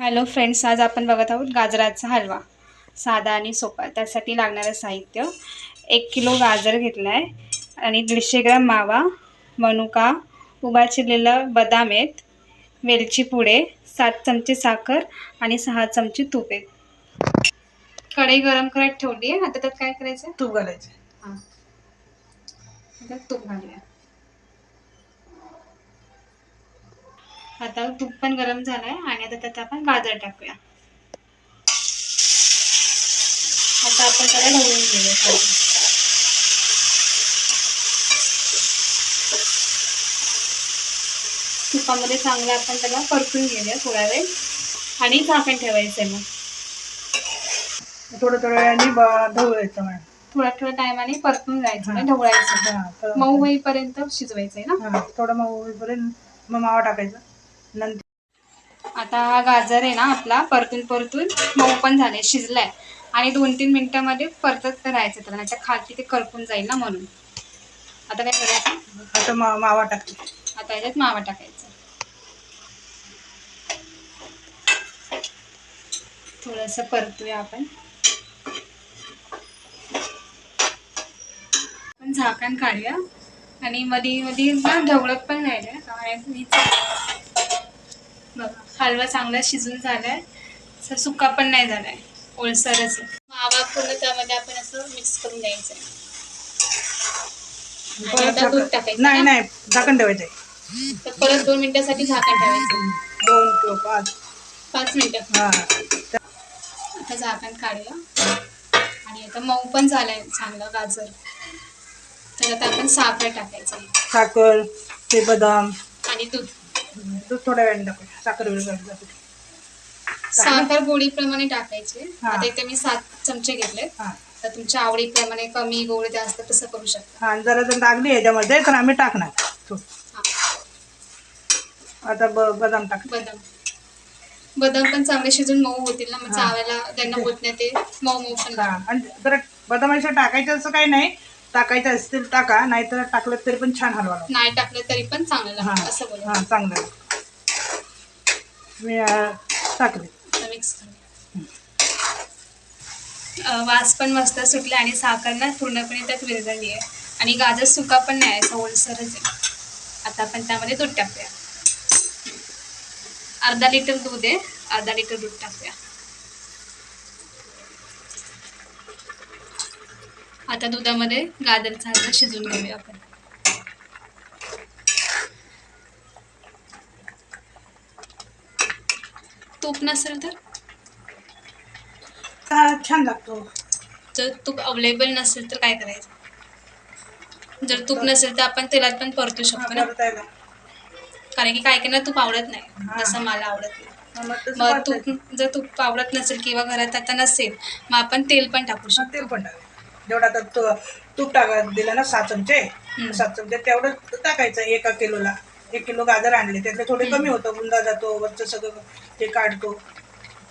Hello friends आज आपण बघत आहोत गाजराचा हलवा. साधा आणि सोपा. त्यासाठी लागणारं साहित्य. एक किलो गाजर घेतला आहे आणि दीडशे ग्राम मावा मनुका उभा चिरलेलं बदाम आहेत वेलची पुडे सात चमचे साखर आणि सहा चमचे तूप आहेत. कढई गरम करत ठेवली आहे आता त्यात काय करायचं तूप घालायचं हां. त्यात तूप घालूया. आता तूप पण गरम झालंय आणि आता त्यात आपण गाजर टाकूया. आता आपण त्याला ढवळून घेऊया. तुपामध्ये चांगलं आपण त्याला परतून घेऊया थोडा वेळ. आणि झाकण ठेवायचं आहे मग. थोडं थोड्या वेळाने ढवळायचं मॅडम. थोड्या थोड्या टायमाने परतून जायचं ढवळायचं. मऊ होईपर्यंत शिजवायचंय ना? हा, थोडं मग होईपर्यंत मग मावा टाकायचा. नंतर आता हा गाजर आहे ना आपला परतून परतून मऊ पण झाले शिजलाय. आणि दोन तीन मिनिटांमध्ये परतत राहायचं त्याला नाहीतर खालती ते करपून जाईल ना म्हणून. आता काय करायचं? आता मा मावा टाकते. आता याच्यात मावा टाकायचा. थोडस परतूया आपण. झाकण काढूया. आणि मध्ये मध्ये ना ढवळत पण राहिलं बघा हलवा चांगला शिजून झालाय. असं सुका पण नाही झालाय. ओलसरच मावा पूर्ण त्यामध्ये आपण असं मिक्स करून द्यायचं आहे. आता दूध टाकायचं नाही ना? नाही झाकण ठेवायचंय तर परत दोन मिनिटासाठी झाकण ठेवायचं दोन किलो पाच. पाच मिनिटं. हा. आता झाकण काढूया आणि आता मऊ पण झालाय चांगला गाजर. तर आता आपण साखर टाकायचं आहे. साखर ते बदाम. आणि दूध. दूध थोड्या वेळाने टाकायचं साखर वेळ टाकायचं साखर गोडीप्रमाणे टाकायचे. हा. आता इथे मी सात चमचे घेतले हा. तर तुमच्या आवडीप्रमाणे कमी गोड जास्त तसं करू शकता. हा आणि जरा जर लागली याच्यामध्ये तर आम्ही टाकणार. थोडं. हा. आता ब बदाम टाक. बदाम. बदाम पण चांगले शिजून मऊ होतील ना मग हा. चावायला त्यांना होत नाही ते मऊ मऊ पण हा लागतात. आणि जरा बदामाच्या टाकायचं असं काही नाही. टाकायचं असतील टाका. नाहीतर टाकलं तरी पण छान हलवा लागतो. नाही टाकलं तरी पण चांगलं हा. लागतं असं बोला हा चांगलं टाकले मिक्स वास पण मस्त सुटला आणि साखर ना पूर्णपणे त्यात विरघळली आहे. आणि गाजर सुका पण नाही आहे ओलसरच आहे. आता आपण त्यामध्ये दूध टाकूया. अर्धा लिटर दूध आहे अर्धा लिटर दूध टाकूया. आता दुधामध्ये गाजरचा हलवा शिजून घेऊया आपण. तूप नसेल तर छान लागतो जर तूप अवेलेबल नसेल तर काय करायचं जर तूप नसेल तर आपण तेलात पण परतू शकतो ना. कारण की काय काय ना तूप आवडत नाही. जसं मला आवडत नाही मग तसं. तूप जर तूप आवडत नसेल किंवा घरात आता नसेल मग आपण तेल पण टाकू शकतो तेल पण टाक जेवढा आता तू- तूप टाका दिलं ना सात चमचे. सात चमचे तेवढं टाकायचं एका किलोला एक किलो गाजर आणले त्यातले थोडे. कमी होतं गुंदा जातो वरचं सगळं ते काढतो.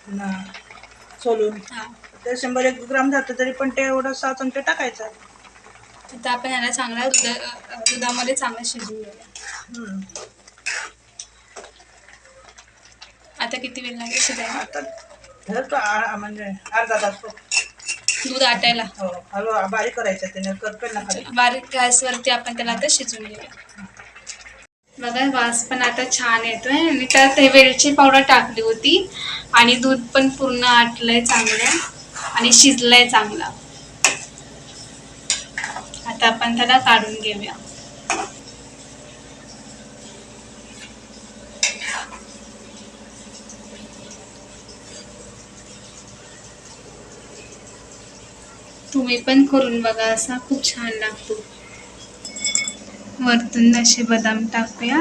न, सोलून. हा. ते शंभर एक ग्राम जातं तरी पण ते एवढं सहा चमचे टाकायचं. आता आपण याला चांगला दुधा दुधामध्ये चांगलं शिजवून घेऊया. आता किती वेळ लागेल शिजायला? आता धरतो आ- म्हणजे अर्धा तास तो. दूध आटायला? हो. हलवा बारीक करायचं त्याने करपेल ना खाली. बारीक गॅसवरती आपण त्याला आता शिजवून घेऊया बघा वास पण आता छान येतोय. आणि त्यात वेलची पावडर टाकली होती. आणि दूध पण पूर्ण आटलंय चांगलं. आणि शिजलंय चांगलं. आता आपण त्याला काढून घेऊया. तुम्ही पण करून बघा असा. खूप छान लागतो. वरतून असे बदाम टाकूया.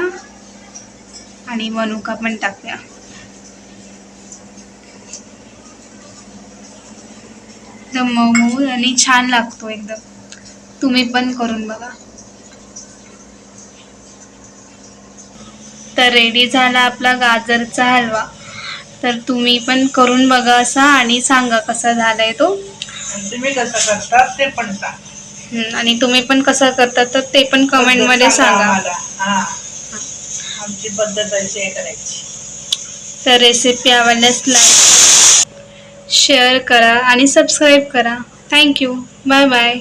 आणि मनुका पण टाकूया. एकदम मऊ आणि छान लागतो एकदम. तुम्ही पण करून बघा. तर रेडी झाला आपला गाजरचा हलवा. तर तुम्ही पण करून बघा असा आणि सांगा कसा झालाय तो. तुम्ही कसं करतात ते पण सांग. आणि तुम्ही पण कसं करता तर ते पण कमेंटमध्ये सांगा आम्हाला. हा. आमची पद्धत अशी आहे करायची. तर रेसिपी आवडल्यास लाईक शेअर करा आणि सबस्क्राईब करा. Thank you bye bye